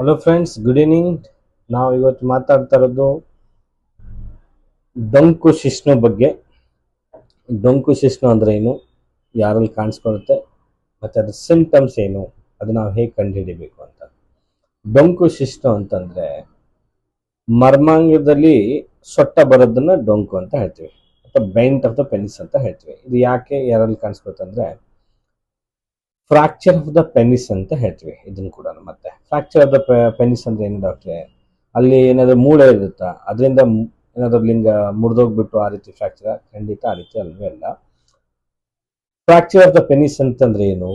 Hello friends good evening ನಾವು ಇವತ್ತು ಮಾತಾಡ್ತಾ ಇರೋದು ಡೊಂಕು ಶಿಷ್ಣು ಬಗ್ಗೆ. ಡೊಂಕು ಶಿಷ್ಣು ಅಂದರೆ ಏನು, ಯಾರಲ್ಲಿ ಕಾಣಿಸ್ಕೊಳುತ್ತೆ ಮತ್ತು ಅದ್ರ ಸಿಂಪ್ಟಮ್ಸ್ ಏನು, ಅದು ನಾವು ಹೇಗೆ ಕಂಡುಹಿಡಿಬೇಕು ಅಂತ. ಡೊಂಕು ಶಿಷ್ಣು ಅಂತಂದರೆ ಮರ್ಮಾಂಗದಲ್ಲಿ ಸೊಟ್ಟ ಬರೋದನ್ನು ಡೊಂಕು ಅಂತ ಹೇಳ್ತೀವಿ, ಅಥವಾ ಬೈಂಟ್ ಆಫ್ ದ ಪೆನಿಸ್ ಅಂತ ಹೇಳ್ತೀವಿ. ಇದು ಯಾಕೆ, ಯಾರಲ್ಲಿ ಕಾಣಿಸ್ಕೊಳುತ್ತೆ ಅಂದ್ರೆ ಫ್ರಾಕ್ಚರ್ ಆಫ್ ದ ಪೆನಿಸ್ ಅಂತ ಹೇಳ್ತೀವಿ. ಇದನ್ನು ಕೂಡ ಮತ್ತೆ. ಫ್ರಾಕ್ಚರ್ ಆಫ್ ದ ಪೆನಿಸ್ ಅಂದ್ರೆ ಏನು ಡಾಕ್ಟ್ರೆ ಅಲ್ಲಿ ಏನಾದ್ರು ಮೂಳೆ ಇರುತ್ತಾ? ಅದರಿಂದ ಏನಾದ್ರು ಲಿಂಗ ಮುರಿದೋಗ್ಬಿಟ್ಟು ಆ ರೀತಿ ಫ್ರಾಕ್ಚರ್ ಖಂಡಿತ ಆ ರೀತಿ ಅಲ್ವೇ ಅಲ್ಲ. ಫ್ರಾಕ್ಚರ್ ಆಫ್ ದ ಪೆನಿಸ್ ಅಂತಂದ್ರೆ ಏನು?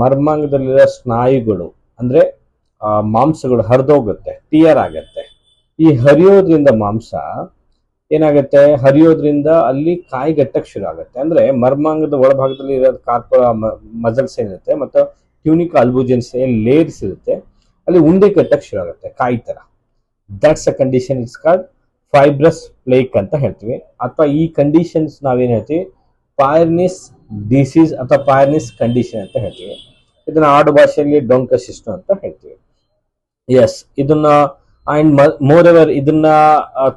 ಮರ್ಮಾಂಗದಲ್ಲಿರೋ ಸ್ನಾಯುಗಳು, ಅಂದ್ರೆ ಮಾಂಸಗಳು ಹರಿದೋಗುತ್ತೆ ಟಿಯರ್ ಆಗತ್ತೆ. ಈ ಹರಿಯೋದ್ರಿಂದ ಮಾಂಸ ಏನಾಗುತ್ತೆ? ಹರಿಯೋದ್ರಿಂದ ಅಲ್ಲಿ ಕಾಯಿಗಟ್ಟಕ್ಕೆ ಶುರು ಆಗುತ್ತೆ. ಅಂದ್ರೆ ಮರ್ಮಾಂಗದ ಒಳಭಾಗದಲ್ಲಿ ಇರೋ ಕಾರ್ಪ ಮಜಲ್ಸ್ ಏನಿರುತ್ತೆ ಮತ್ತು ಟ್ಯೂನಿಕ್ ಅಲ್ಬುಜನ್ಸ್ ಏನ್ ಲೇಯರ್ಸ್ ಇರುತ್ತೆ, ಅಲ್ಲಿ ಉಂಡೆ ಕಟ್ಟಕ್ಕೆ ಶುರು ಆಗುತ್ತೆ, ಕಾಯಿ ತರ. That's a condition it's called fibrous plaque ಅಂತ ಹೇಳ್ತೀವಿ. ಅಥವಾ ಈ ಕಂಡೀಷನ್ಸ್ ನಾವೇನು ಹೇಳ್ತೀವಿ? ಪಾಯರ್ನಿಸ್ ಡಿಸೀಸ್ ಅಥವಾ ಪಾಯರ್ನಿಸ್ ಕಂಡೀಷನ್ ಅಂತ ಹೇಳ್ತೀವಿ. ಇದನ್ನ ಆಡು ಭಾಷೆಯಲ್ಲಿ ಡೊಂಕಸಿಸ್ಟು ಅಂತ ಹೇಳ್ತೀವಿ. ಎಸ್ ಇದನ್ನ ಅಂಡ್ ಮೋರ್ ಎವರ್ ಇದನ್ನ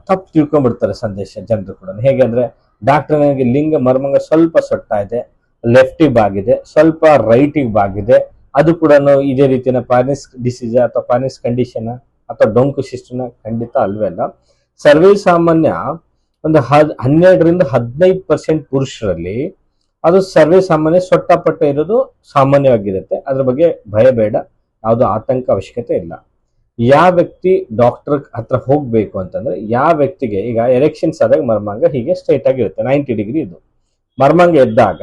ತಪ್ಪು ತಿಳ್ಕೊಂಡ್ಬಿಡ್ತಾರೆ ಸಂದೇಶ ಜನರು ಕೂಡ. ಹೇಗೆ ಅಂದ್ರೆ ಡಾಕ್ಟರ್ ನನಗೆ ಲಿಂಗ, ಮರ್ಮಂಗ ಸ್ವಲ್ಪ ಸೊಟ್ಟ ಇದೆ ಲೆಫ್ಟಿಗೆ ಬಾಗಿದೆ, ಸ್ವಲ್ಪ ರೈಟಿಗೆ ಬಾಗಿದೆ. ಅದು ಕೂಡ ಇದೇ ರೀತಿಯ ಪಾನಿಸ್ ಡಿಸೀಸ್ ಅಥವಾ ಪಾನಿಸ್ ಕಂಡೀಷನ್ ಅಥವಾ ಡೊಂಕು ಶಿಸ್ಟನ ಖಂಡಿತ ಅಲ್ವೇ ಅಲ್ಲ. ಸರ್ವೇ ಸಾಮಾನ್ಯ ಒಂದು ಹದ್, ಹನ್ನೆರಡರಿಂದ ಹದಿನೈದು ಪರ್ಸೆಂಟ್ ಪುರುಷರಲ್ಲಿ ಅದು ಸರ್ವೇ ಸಾಮಾನ್ಯ ಸೊಟ್ಟಪಟ್ಟ ಇರೋದು ಸಾಮಾನ್ಯವಾಗಿರುತ್ತೆ. ಅದ್ರ ಬಗ್ಗೆ ಭಯ ಬೇಡ. ಯಾವುದು ಆತಂಕ ಅವಶ್ಯಕತೆ ಇಲ್ಲ. ಯಾವ ವ್ಯಕ್ತಿ ಡಾಕ್ಟರ್ ಹತ್ರ ಹೋಗ್ಬೇಕು ಅಂತಂದ್ರೆ ಯಾವ ವ್ಯಕ್ತಿಗೆ, ಈಗ ಎರೆಕ್ಷನ್ಸ್ ಆದಾಗ ಮರ್ಮಾಂಗ ಹೀಗೆ ಸ್ಟ್ರೈಟ್ ಆಗಿರುತ್ತೆ ನೈಂಟಿ ಡಿಗ್ರಿ ಇದು. ಮರ್ಮಾಂಗ ಎದ್ದಾಗ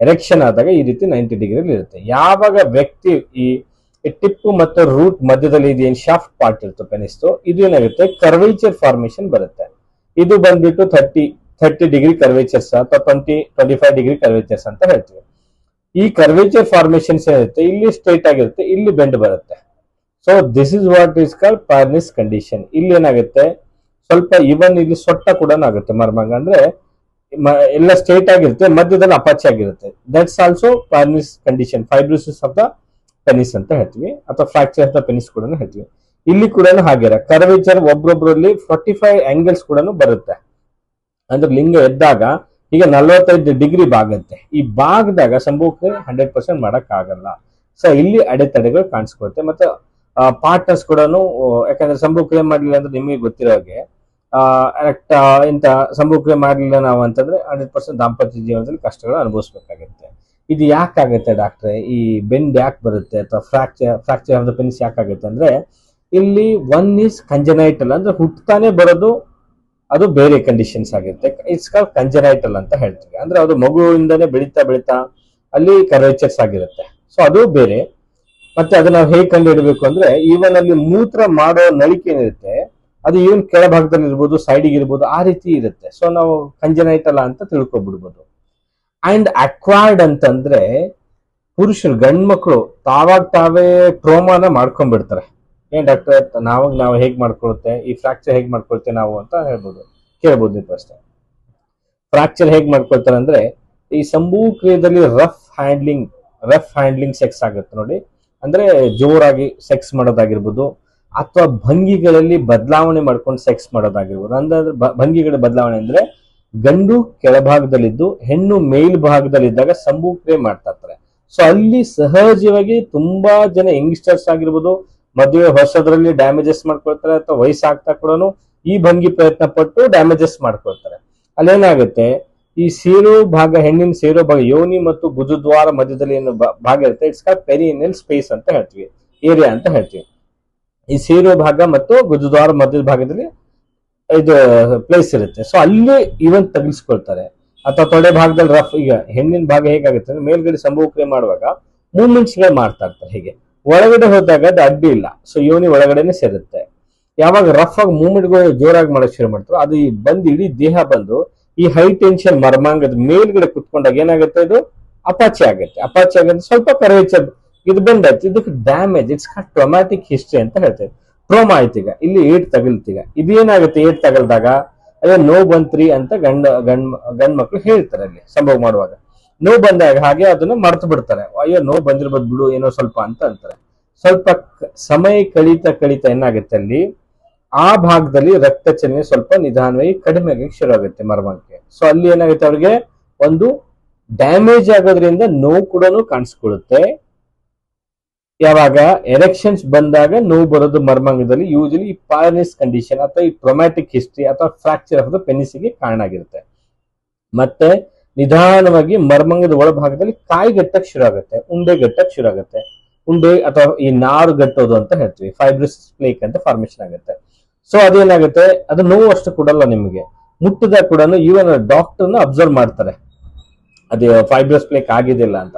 ಎರೆಕ್ಷನ್ ಆದಾಗ ಈ ರೀತಿ ನೈಂಟಿ ಡಿಗ್ರಿ ಇರುತ್ತೆ. ಯಾವಾಗ ವ್ಯಕ್ತಿ ಈ ಟಿಪ್ಪು ಮತ್ತು ರೂಟ್ ಮಧ್ಯದಲ್ಲಿ ಇದೇನು ಶಾಫ್ಟ್ ಪಾರ್ಟ್ ಇರುತ್ತೆ ಪೆನಿಸ್ತು, ಇದು ಏನಾಗುತ್ತೆ? ಕರ್ವೇಚರ್ ಫಾರ್ಮೇಶನ್ ಬರುತ್ತೆ. ಇದು ಬಂದ್ಬಿಟ್ಟು ಥರ್ಟಿ ಥರ್ಟಿ ಡಿಗ್ರಿ ಕರ್ವೇಚರ್ಸ್ ಅಥವಾ twenty twenty five degree curvatures ಅಂತ ಹೇಳ್ತೀವಿ. ಈ ಕರ್ವೇಚರ್ ಫಾರ್ಮೇಶನ್ಸ್ ಏನಿರುತ್ತೆ? ಇಲ್ಲಿ ಸ್ಟ್ರೈಟ್ ಆಗಿರುತ್ತೆ ಇಲ್ಲಿ ಬೆಂಡ್ ಬರುತ್ತೆ. So this is what is call Peyronie's condition ಇಲ್ಲಿ ಏನಾಗುತ್ತೆ? ಸ್ವಲ್ಪ ಇವನ್ ಇಲ್ಲಿ ಸೊಟ್ಟ ಕೂಡ ಆಗುತ್ತೆ ಮರ್ಮಂಗ? ಅಂದ್ರೆ ಎಲ್ಲ ಸ್ಟ್ರೇಟ್ ಆಗಿರುತ್ತೆ, ಮಧ್ಯದಲ್ಲಿ ಅಪಾಚೆ ಆಗಿರುತ್ತೆ. That's also Peyronie's condition fibrosis of the penis ಅಂತ ಹೇಳ್ತೀವಿ. ಅಥವಾ ಫ್ರಾಕ್ಚರ್ ಆಫ್ ದ ಪೆನಿಸ್ ಕೂಡ ಹೇಳ್ತೀವಿ. ಇಲ್ಲಿ ಕೂಡ ಹಾಗೆ ಕರ್ವೇಚರ್ ಒಬ್ರೊಬ್ರಲ್ಲಿ ಫಾರ್ಟಿ ಫೈವ್ ಆಂಗಲ್ಸ್ ಕೂಡ ಬರುತ್ತೆ. ಅಂದ್ರೆ ಲಿಂಗ ಎದ್ದಾಗ ಈಗ ನಲವತ್ತೈದು ಡಿಗ್ರಿ ಬಾಗುತ್ತೆ ಈ ಭಾಗದಾಗ ಸಂಭವಕ್ಕೆ ಹಂಡ್ರೆಡ್ ಪರ್ಸೆಂಟ್ ಮಾಡಕ್ ಆಗಲ್ಲ ಸೊ ಇಲ್ಲಿ ಅಡೆತಡೆಗಳು ಕಾಣಿಸ್ಕೊಳುತ್ತೆ. ಮತ್ತೆ ಪಾರ್ಟ್ನರ್ಸ್ ಕೂಡ ಯಾಕಂದ್ರೆ ಸಂಭವ ಕ್ಲೇಮ್ ಮಾಡಲಿಲ್ಲ ಅಂದ್ರೆ ನಿಮಗೆ ಗೊತ್ತಿರೋ ಹಾಗೆ ಇಂತ ಸಂಭವ ಕ್ಲೇಮ್ ಮಾಡಲಿಲ್ಲ ನಾವು ಅಂತಂದ್ರೆ ಹಂಡ್ರೆಡ್ ಪರ್ಸೆಂಟ್ ದಾಂಪತ್ಯ ಜೀವನದಲ್ಲಿ ಕಷ್ಟಗಳು ಅನುಭವಿಸ್ಬೇಕಾಗುತ್ತೆ. ಇದು ಯಾಕಾಗುತ್ತೆ ಡಾಕ್ಟ್ರೆ ಈ ಬೆಂಡ್ ಯಾಕೆ ಬರುತ್ತೆ ಅಥವಾ fracture fracture of the penis ಯಾಕಾಗುತ್ತೆ ಅಂದ್ರೆ, ಇಲ್ಲಿ ಒನ್ ಈಸ್ ಕಂಜನೈಟಲ್ ಅಂದ್ರೆ ಹುಟ್ಟತಾನೆ ಬರೋದು ಅದು ಬೇರೆ ಕಂಡೀಷನ್ಸ್ ಆಗಿರುತ್ತೆ. ಇಟ್ಸ್ ಕಾಲ್ ಕಂಜನೈಟಲ್ ಅಂತ ಹೇಳ್ತೀವಿ. ಅಂದ್ರೆ ಅದು ಮಗುವಿಂದನೇ ಬೆಳೀತಾ ಬೆಳೀತಾ ಅಲ್ಲಿ ಕರ್ವೇಚರ್ಸ್ ಆಗಿರುತ್ತೆ. ಸೊ ಅದು ಬೇರೆ. ಮತ್ತೆ ಅದನ್ನ ನಾವು ಹೇಗೆ ಕಂಡು ಹಿಡಬೇಕು ಅಂದ್ರೆ ಈವನ್ ಅಲ್ಲಿ ಮೂತ್ರ ಮಾಡೋ ನಳಿಕೆ ಏನಿರುತ್ತೆ, ಅದು ಈವನ್ ಕೆಳಭಾಗದಲ್ಲಿ ಇರ್ಬೋದು ಸೈಡಿಗೆ ಇರ್ಬೋದು, ಆ ರೀತಿ ಇರುತ್ತೆ. ಸೊ ನಾವು ಕಂಜನೈಟಲ್ಲ ಅಂತ ತಿಳ್ಕೊಬಿಡ್ಬೋದು. ಅಂಡ್ ಅಕ್ವೈರ್ಡ್ ಅಂತಂದ್ರೆ ಪುರುಷರು, ಗಂಡ್ಮಕ್ಳು ತಾವಾಗ ತಾವೇ ಟ್ರೋಮಾನ ಮಾಡ್ಕೊಂಡ್ಬಿಡ್ತಾರೆ. ಏನ್ ಡಾಕ್ಟರ್ ನಾವಾಗ ನಾವು ಹೇಗ್ ಮಾಡ್ಕೊಳುತ್ತೆ, ಈ ಫ್ರಾಕ್ಚರ್ ಹೇಗ್ ಮಾಡ್ಕೊಳ್ತೇವೆ ನಾವು ಅಂತ ಹೇಳ್ಬೋದು. ಕೇಳ್ಬೋದು ನೀವು ಪ್ರಶ್ನೆ. ಫ್ರಾಕ್ಚರ್ ಹೇಗ್ ಮಾಡ್ಕೊಳ್ತಾರೆ ಅಂದ್ರೆ ಈ ಸಂಭೂ ಕ್ರಿಯೆದಲ್ಲಿ rough handling rough handling sex ಆಗುತ್ತೆ ನೋಡಿ. ಅಂದ್ರೆ ಜೋರಾಗಿ ಸೆಕ್ಸ್ ಮಾಡೋದಾಗಿರ್ಬೋದು, ಅಥವಾ ಭಂಗಿಗಳಲ್ಲಿ ಬದಲಾವಣೆ ಮಾಡ್ಕೊಂಡು ಸೆಕ್ಸ್ ಮಾಡೋದಾಗಿರ್ಬೋದು. ಅಂದ್ರೆ ಭಂಗಿಗಳ ಬದಲಾವಣೆ ಅಂದ್ರೆ ಗಂಡು ಕೆಳಭಾಗದಲ್ಲಿದ್ದು, ಹೆಣ್ಣು ಮೇಲ್ಭಾಗದಲ್ಲಿದ್ದಾಗ ಸಂಭೂ ಕ್ರಿಯೆ ಮಾಡ್ತಾ ಇರ್ತಾರೆ. ಸೊ ಅಲ್ಲಿ ಸಹಜವಾಗಿ ತುಂಬಾ ಜನ ಯಂಗ್ಸ್ಟರ್ಸ್ ಆಗಿರ್ಬೋದು, ಮದುವೆ ಹೊಸದ್ರಲ್ಲಿ ಡ್ಯಾಮೇಜಸ್ ಮಾಡ್ಕೊಳ್ತಾರೆ ಅಥವಾ ವಯಸ್ಸಾಗ್ತಾ ಕೂಡ ಈ ಭಂಗಿ ಪ್ರಯತ್ನ ಪಟ್ಟು ಡ್ಯಾಮೇಜಸ್ ಮಾಡ್ಕೊಳ್ತಾರೆ. ಅಲ್ಲೇನಾಗುತ್ತೆ? ಈ ಸೀರು ಭಾಗ, ಹೆಣ್ಣಿನ ಸೇರೋ ಭಾಗ, ಯೋನಿ ಮತ್ತು ಗುಜುದ್ವಾರ ಮಧ್ಯದಲ್ಲಿ ಏನು ಭಾಗ ಇರುತ್ತೆ? ಇಟ್ಸ್ ಕಾಲ್ ಪೆರಿನಿಯಲ್ ಸ್ಪೇಸ್ ಅಂತ ಹೇಳ್ತೀವಿ ಏರಿಯಾ ಅಂತ ಹೇಳ್ತೀವಿ. ಈ ಸೇರೋ ಭಾಗ ಮತ್ತು ಗುಜುದ್ವಾರ ಮಧ್ಯದ ಭಾಗದಲ್ಲಿ ಇದು ಪ್ಲೇಸ್ ಇರುತ್ತೆ. ಸೊ ಅಲ್ಲಿ ಇವನ್ ತಗಿಸ್ಕೊಳ್ತಾರೆ. ಅಥವಾ ತೊಡೆ ಭಾಗದಲ್ಲಿ ರಫ್ ಈಗ ಹೆಣ್ಣಿನ ಭಾಗ ಹೇಗಾಗುತ್ತೆ ಅಂದ್ರೆ ಮೇಲ್ಗಡೆ ಸಂಭವಕ್ರಿಯೆ ಮಾಡುವಾಗ ಮೂವ್ಮೆಂಟ್ಸ್ಗಳು ಮಾಡ್ತಾ ಇರ್ತಾರೆ ಹೀಗೆ. ಒಳಗಡೆ ಹೋದಾಗ ಅದು ಅಡ್ಡಿ ಇಲ್ಲ. ಸೊ ಯೋನಿ ಒಳಗಡೆನೆ ಸೇರುತ್ತೆ. ಯಾವಾಗ ರಫ್ ಆಗಿ ಮೂಮೆಂಟ್ಗಳು ಜೋರಾಗಿ ಮಾಡಕ್ ಶುರು ಮಾಡ್ತಾರೋ, ಅದು ಈ ಬಂದು ಇಡೀ ದೇಹ ಬಂದು ಈ ಹೈ ಟೆನ್ಷನ್ ಮರ್ಮಾಂಗದ ಮೇಲ್ಗಡೆ ಕುತ್ಕೊಂಡಾಗ ಏನಾಗುತ್ತೆ ಇದು ಅಪಾಚೆ ಆಗುತ್ತೆ. ಅಪಾಚೆ ಆಗುತ್ತೆ. ಸ್ವಲ್ಪ ಕರ್ವೇಚರ್ ಇದು ಬಂದಾಯ್ತು. ಇದಕ್ಕೆ damage it's called traumatic history ಅಂತ ಹೇಳ್ತೇವೆ ಟ್ರೋಮಾ ಆಯ್ತು ಈಗ. ಇಲ್ಲಿ ಏಟ್ ತಗಲ್ತೀಗ ಇದೇನಾಗುತ್ತೆ ಏಟ್ ತಗಲ್ದಾಗ ಅದೇ ನೋವು ಬಂತ್ರಿ ಅಂತ ಗಂಡ, ಗಂಡ್ ಗಂಡ್ ಮಕ್ಳು ಹೇಳ್ತಾರೆ ಅಲ್ಲಿ ಸಂಭವ ಮಾಡುವಾಗ. ನೋವು ಬಂದಾಗ ಹಾಗೆ ಅದನ್ನ ಮರ್ತು ಬಿಡ್ತಾರೆ. ಅಯ್ಯೋ ನೋವು ಬಂದಿರ್ಬೋದು ಬಿಡು, ಏನೋ ಸ್ವಲ್ಪ ಅಂತ ಅಂತಾರೆ. ಸ್ವಲ್ಪ ಸಮಯ ಕಳೀತಾ ಕಳೀತಾ ಏನಾಗುತ್ತೆ ಅಲ್ಲಿ? ಆ ಭಾಗದಲ್ಲಿ ರಕ್ತ ಚಲನೆ ಸ್ವಲ್ಪ ನಿಧಾನವಾಗಿ ಕಡಿಮೆ ಆಗಕ್ಕೆ ಶುರು ಆಗುತ್ತೆ ಮರ್ಮಕ್ಕೆ ಸೊ ಅಲ್ಲಿ ಏನಾಗುತ್ತೆ ಅವ್ರಿಗೆ? ಒಂದು ಡ್ಯಾಮೇಜ್ ಆಗೋದ್ರಿಂದ ನೋವು ಕೂಡ ಕಾಣಿಸ್ಕೊಳ್ಳುತ್ತೆ. ಯಾವಾಗ? ಎರೆಕ್ಷನ್ಸ್ ಬಂದಾಗ ನೋವು ಬರೋದು ಮರ್ಮಂಗದಲ್ಲಿ ಯೂಶಲಿ ಈ ಪಾರನಿಸ್ ಕಂಡೀಷನ್ ಅಥವಾ ಈ ಟ್ರೊಮ್ಯಾಟಿಕ್ ಹಿಸ್ಟ್ರಿ ಅಥವಾ ಫ್ರಾಕ್ಚರ್ ಆಫ್ ದ ಪೆನಿಸ್ಗೆ ಕಾರಣ ಆಗಿರುತ್ತೆ. ಮತ್ತೆ ನಿಧಾನವಾಗಿ ಮರ್ಮಂಗದ ಒಳಭಾಗದಲ್ಲಿ ಕಾಯಿ ಗಟ್ಟಕ್ಕೆ ಶುರು ಆಗುತ್ತೆ, ಉಂಡೆ ಗಟ್ಟಕ್ಕೆ ಶುರು ಆಗುತ್ತೆ. ಉಂಡೆ ಅಥವಾ ಈ ನಾರು ಗಟ್ಟೋದು ಅಂತ ಹೇಳ್ತೀವಿ ಫೈಬ್ರಸ್ ಪ್ಲೇಕ್ ಅಂತ ಫಾರ್ಮೇಶನ್ ಆಗುತ್ತೆ. ಸೊ ಅದೇನಾಗುತ್ತೆ ಅದು ನೋವು ಅಷ್ಟು ಕೊಡಲ್ಲ ನಿಮಗೆ. ಮುಟ್ಟದ ಕೂಡ ಈವನ್ ಡಾಕ್ಟರ್ನ ಅಬ್ಸರ್ವ್ ಮಾಡ್ತಾರೆ. ಅದು ಫೈಬ್ರಸ್ ಪ್ಲೇಕ್ ಆಗಿದಿಲ್ಲ ಅಂತ.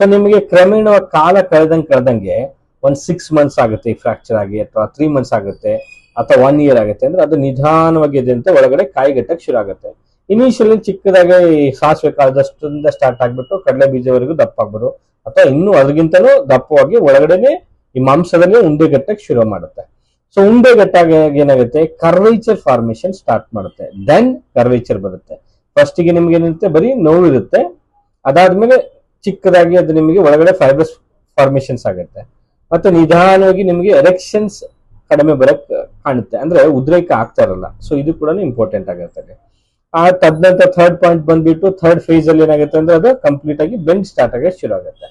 ಸೊ ನಿಮಗೆ ಕ್ರಮೇಣವಾಗಿ ಕಾಲ ಕಳೆದಂಗೆ ಕಳೆದಂಗೆ ಒಂದು ಸಿಕ್ಸ್ ಮಂತ್ಸ್ ಆಗುತ್ತೆ ಈ ಫ್ರಾಕ್ಚರ್ ಆಗಿ, ಅಥವಾ ತ್ರೀ ಮಂತ್ಸ್ ಆಗುತ್ತೆ, ಅಥವಾ ಒನ್ ಇಯರ್ ಆಗುತ್ತೆ ಅಂದ್ರೆ ಅದು ನಿಧಾನವಾಗಿ ಇದೆ ಅಂತ ಒಳಗಡೆ ಕಾಯಿಗಟ್ಟಕ್ಕೆ ಶುರು ಆಗುತ್ತೆ. ಇನಿಷಿಯಲಿ ಚಿಕ್ಕದಾಗಿ ಈ ಸಾಸಿವೆ ಕಾಲದಷ್ಟಿಂದ ಸ್ಟಾರ್ಟ್ ಆಗ್ಬಿಟ್ಟು ಕಡಲೆ ಬೀಜವರೆಗೂ ದಪ್ಪ ಆಗ್ಬಿಡು, ಅಥವಾ ಇನ್ನೂ ಅದಕ್ಕಿಂತಲೂ ದಪ್ಪವಾಗಿ ಒಳಗಡೆನೆ ಈ ಮಾಂಸದಲ್ಲಿ ಉಂಡೆಗಟ್ಟಕ್ಕೆ ಶುರು ಮಾಡುತ್ತೆ. ಸೊ ಉಂಡೆ ಗಟ್ಟಾಗಿ ಏನಾಗುತ್ತೆ? ಕರ್ವೇಚರ್ ಫಾರ್ಮೇಶನ್ ಸ್ಟಾರ್ಟ್ ಮಾಡುತ್ತೆ. ದೆನ್ ಕರ್ವೇಚರ್ ಬರುತ್ತೆ. ಫಸ್ಟ್ಗೆ ನಿಮ್ಗೆ ಏನಿರುತ್ತೆ? ಬರೀ ನೋವು ಇರುತ್ತೆ. ಅದಾದ್ಮೇಲೆ ಚಿಕ್ಕದಾಗಿ ಅದು ನಿಮಗೆ ಒಳಗಡೆ ಫೈಬ್ರಸ್ ಫಾರ್ಮೇಶನ್ಸ್ ಆಗುತ್ತೆ. ಮತ್ತೆ ನಿಧಾನವಾಗಿ ನಿಮಗೆ ಎರೆಕ್ಷನ್ಸ್ ಕಡಿಮೆ ಬರಕ್ ಕಾಣುತ್ತೆ. ಅಂದ್ರೆ ಉದ್ರೇಕ ಆಗ್ತಾ ಇರಲ್ಲ. ಸೊ ಇದು ಕೂಡ ಇಂಪಾರ್ಟೆಂಟ್ ಆಗುತ್ತೆ ಆ ತದ್ನಂತರ ಥರ್ಡ್ ಪಾಯಿಂಟ್ ಬಂದ್ಬಿಟ್ಟು ಥರ್ಡ್ ಫೇಸ್ ಅಲ್ಲಿ ಏನಾಗುತ್ತೆ ಅಂದ್ರೆ ಅದು ಕಂಪ್ಲೀಟ್ ಆಗಿ ಬೆಂಡ್ ಸ್ಟಾರ್ಟ್ ಆಗೋದು ಶುರು ಆಗುತ್ತೆ.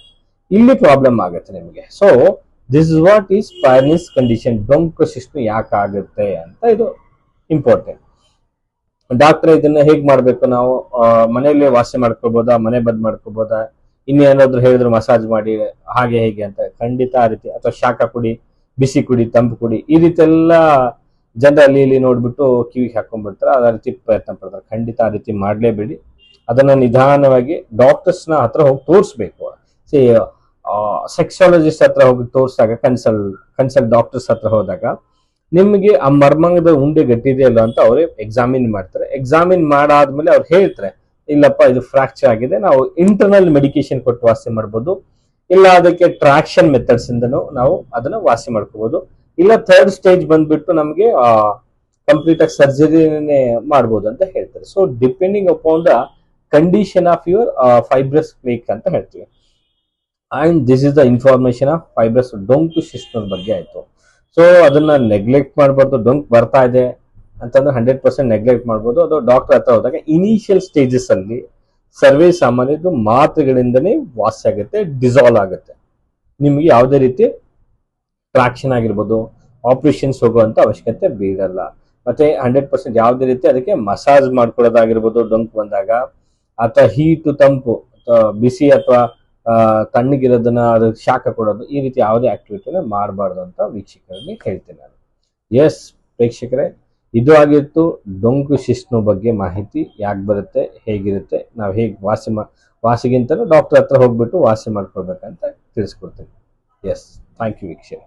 ಇಲ್ಲಿ ಪ್ರಾಬ್ಲಮ್ ಆಗುತ್ತೆ ನಿಮಗೆ. So this is what is ಪೈರ್ನಿಸ್ condition ಬ್ರೊಂಕ ಶಿಸ್ತು ಯಾಕೆ ಆಗುತ್ತೆ ಅಂತ ಇದು ಇಂಪಾರ್ಟೆಂಟ್ ಡಾಕ್ಟರ್ ಇದನ್ನ ಹೇಗ್ ಮಾಡ್ಬೇಕು ನಾವು? ಮನೆಯಲ್ಲೇ ವಾಸಿ ಮಾಡ್ಕೋಬಹುದಾ ಮನೆ ಬದ್ ಮಾಡ್ಕೋಬೋದಾ ಇನ್ನೇನಾದ್ರು ಹೇಳಿದ್ರು ಮಸಾಜ್ ಮಾಡಿ, ಹಾಗೆ ಹೇಗೆ ಅಂತ ಖಂಡಿತ ಆ ರೀತಿ. ಅಥವಾ ಶಾಖ ಕುಡಿ, ಬಿಸಿ ಕುಡಿ, ತಂಪು ಕುಡಿ, ಈ ರೀತಿ ಎಲ್ಲ ಜನರ ಅಲ್ಲಿ ಇಲ್ಲಿ ನೋಡ್ಬಿಟ್ಟು ಕಿವಿಗೆ ಹಾಕೊಂಡ್ಬಿಡ್ತಾರೆ. ಅದ ರೀತಿ ಪ್ರಯತ್ನ ಪಡ್ತಾರೆ. ಖಂಡಿತ ಆ ರೀತಿ ಮಾಡಲೇಬೇಡಿ. ಅದನ್ನ ನಿಧಾನವಾಗಿ ಡಾಕ್ಟರ್ಸ್ನ ಹತ್ರ ಹೋಗಿ ತೋರಿಸ್ಬೇಕು. ಸೆಕ್ಸಾಲಜಿಸ್ಟ್ ಹತ್ರ ಹೋಗಿ ತೋರಿಸಿದಾಗ ಕನ್ಸಲ್ ಕನ್ಸಲ್ ಡಾಕ್ಟರ್ಸ್ ಹತ್ರ ಹೋದಾಗ, ನಿಮಗೆ ಆ ಮರ್ಮಂಗದ ಉಂಡೆ ಗಟ್ಟಿದೆಯಲ್ಲ ಅಂತ ಅವರೇ ಎಕ್ಸಾಮಿನ್ ಮಾಡ್ತಾರೆ. ಎಕ್ಸಾಮಿನ್ ಮಾಡಾದ್ಮೇಲೆ ಅವ್ರು ಹೇಳ್ತಾರೆ, ಇಲ್ಲಪ್ಪ, ಇದು ಫ್ರಾಕ್ಚರ್ ಆಗಿದೆ, ನಾವು ಇಂಟರ್ನಲ್ ಮೆಡಿಕೇಶನ್ ಕೊಟ್ಟು ವಾಸಿ ಮಾಡ್ಬೋದು. ಇಲ್ಲ, ಅದಕ್ಕೆ ಟ್ರಾಕ್ಷನ್ ಮೆಥಡ್ಸ್ ಇಂದನೂ ನಾವು ಅದನ್ನ ವಾಸಿ ಮಾಡ್ಕೋಬಹುದು ಇಲ್ಲ ಥರ್ಡ್ ಸ್ಟೇಜ್ ಬಂದ್ಬಿಟ್ಟು ನಮಗೆ ಕಂಪ್ಲೀಟ್ ಆಗಿ ಸರ್ಜರಿನೇ ಮಾಡ್ಬೋದು ಅಂತ ಹೇಳ್ತಾರೆ. So depending upon the condition of your fibrous plaque ಅಂತ ಹೇಳ್ತೀವಿ. And this is the information of fibrous ಡೊಂಕು ಸಿಸ್ಟಮ್ ಬಗ್ಗೆ ಆಯಿತು. ಸೊ ಅದನ್ನ ನೆಗ್ಲೆಕ್ಟ್ ಮಾಡಬಾರ್ದು ಡೊಂಕ್ ಬರ್ತಾ ಇದೆ ಅಂತಂದ್ರೆ ಹಂಡ್ರೆಡ್ ಪರ್ಸೆಂಟ್ ನೆಗ್ಲೆಕ್ಟ್ ಮಾಡ್ಬೋದು. ಅದು ಡಾಕ್ಟರ್ ಹತ್ರ ಹೋದಾಗ ಇನಿಷಿಯಲ್ ಸ್ಟೇಜಸ್ ಅಲ್ಲಿ ಸರ್ವೇ ಸಾಮಾನ್ಯದ್ದು ಮಾತ್ರೆಗಳಿಂದನೇ ವಾಸಿ ಆಗುತ್ತೆ ಡಿಸಾಲ್ವ್ ಆಗುತ್ತೆ. ನಿಮಗೆ ಯಾವುದೇ ರೀತಿ ಟ್ರಾಕ್ಷನ್ ಆಗಿರ್ಬೋದು ಆಪರೇಷನ್ಸ್ ಹೋಗುವಂತ ಅವಶ್ಯಕತೆ ಬೀರಲ್ಲ ಮತ್ತೆ ಹಂಡ್ರೆಡ್ ಪರ್ಸೆಂಟ್ ಯಾವುದೇ ರೀತಿ ಅದಕ್ಕೆ ಮಸಾಜ್ ಮಾಡ್ಕೊಳ್ಳೋದಾಗಿರ್ಬೋದು ಡೊಂಕ್ ಬಂದಾಗ, ಅಥವಾ ಹೀಟು ತಂಪು ಬಿಸಿ ಅಥವಾ ತಣ್ಣಗಿರೋದನ್ನ ಅದಕ್ಕೆ ಶಾಖ ಕೊಡೋದು, ಈ ರೀತಿ ಯಾವುದೇ ಆಕ್ಟಿವಿಟಿನ ಮಾಡಬಾರ್ದು ಅಂತ ವೀಕ್ಷಕರಲ್ಲಿ ಹೇಳ್ತೇನೆ ನಾನು. ಎಸ್ ಪ್ರೇಕ್ಷಕರೇ, ಇದು ಆಗಿತ್ತು ಡೊಂಕು ಶಿಸ್ನು ಬಗ್ಗೆ ಮಾಹಿತಿ. ಯಾಕೆ ಬರುತ್ತೆ, ಹೇಗಿರುತ್ತೆ, ನಾವು ಹೇಗೆ ವಾಸಿ ಮಾ ವಾಸಿಗಿಂತಲೂ ಡಾಕ್ಟರ್ ಹತ್ರ ಹೋಗ್ಬಿಟ್ಟು ವಾಸಿ ಮಾಡ್ಕೊಳ್ಬೇಕಂತ ತಿಳಿಸ್ಕೊಡ್ತೀನಿ. ಎಸ್ ಥ್ಯಾಂಕ್ ಯು ವೀಕ್ಷಕ